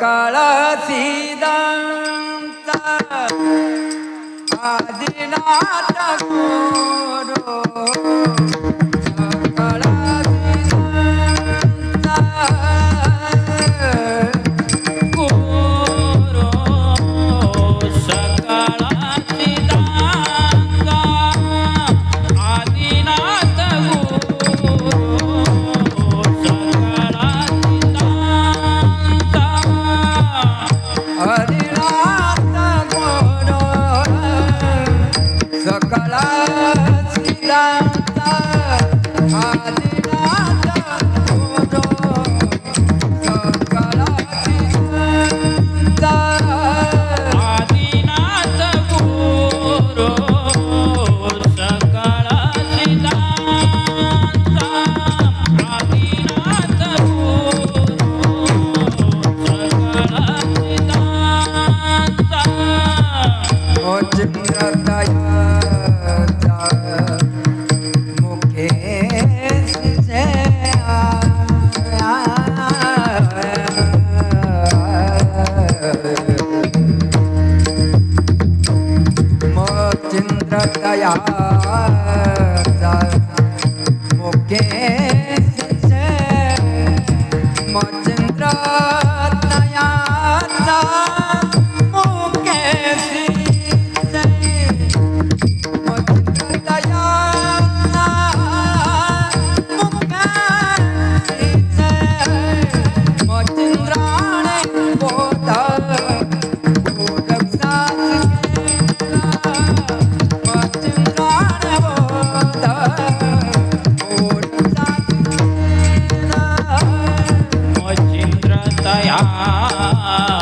काळासी आदिनाथ गोर Hare તયા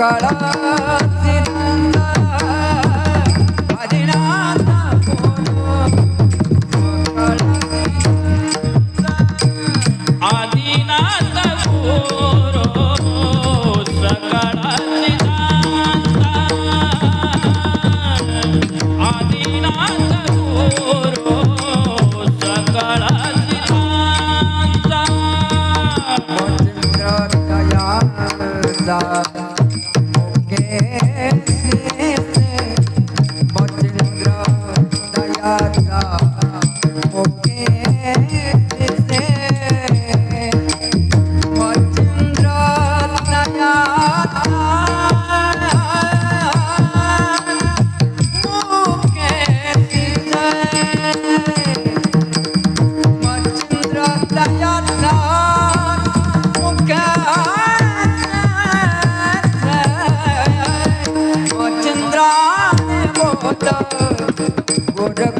ಕಾಳ Good luck.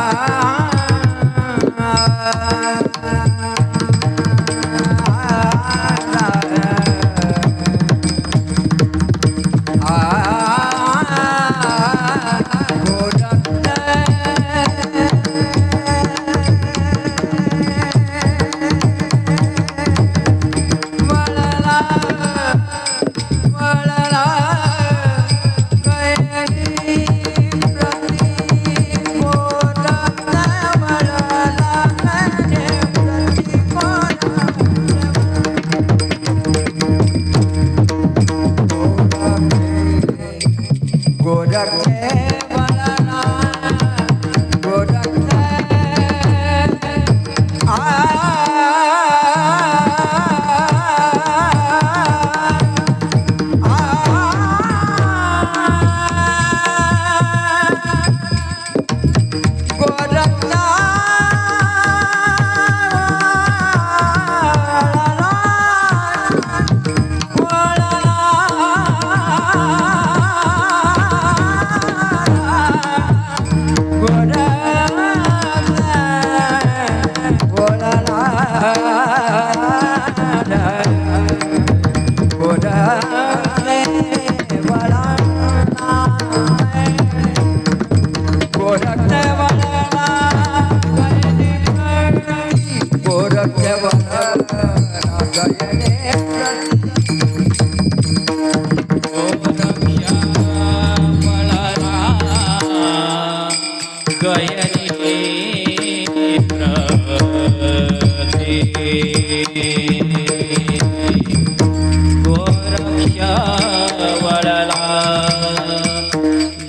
ah, ah, ah. Goraksh वळला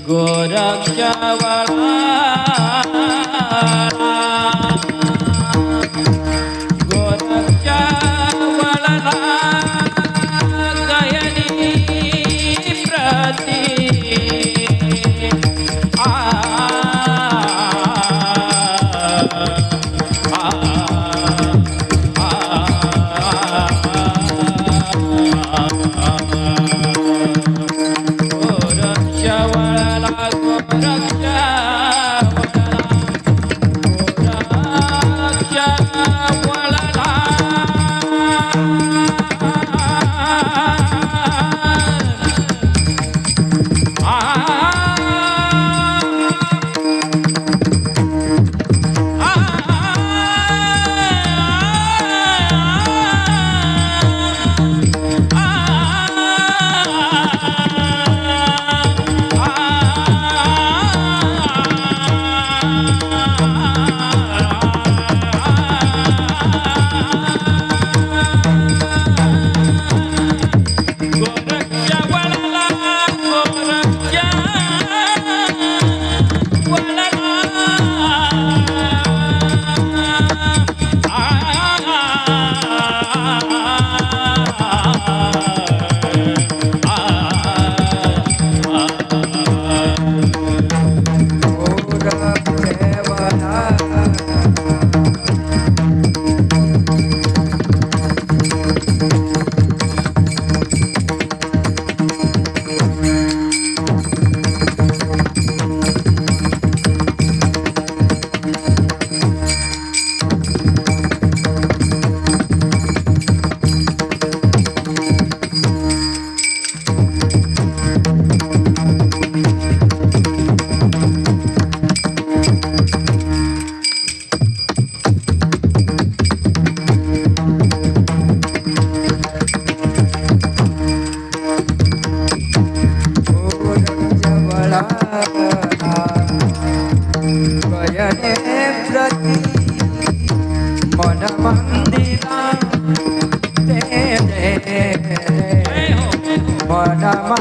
गोरक्ष गोरक्ष ராமா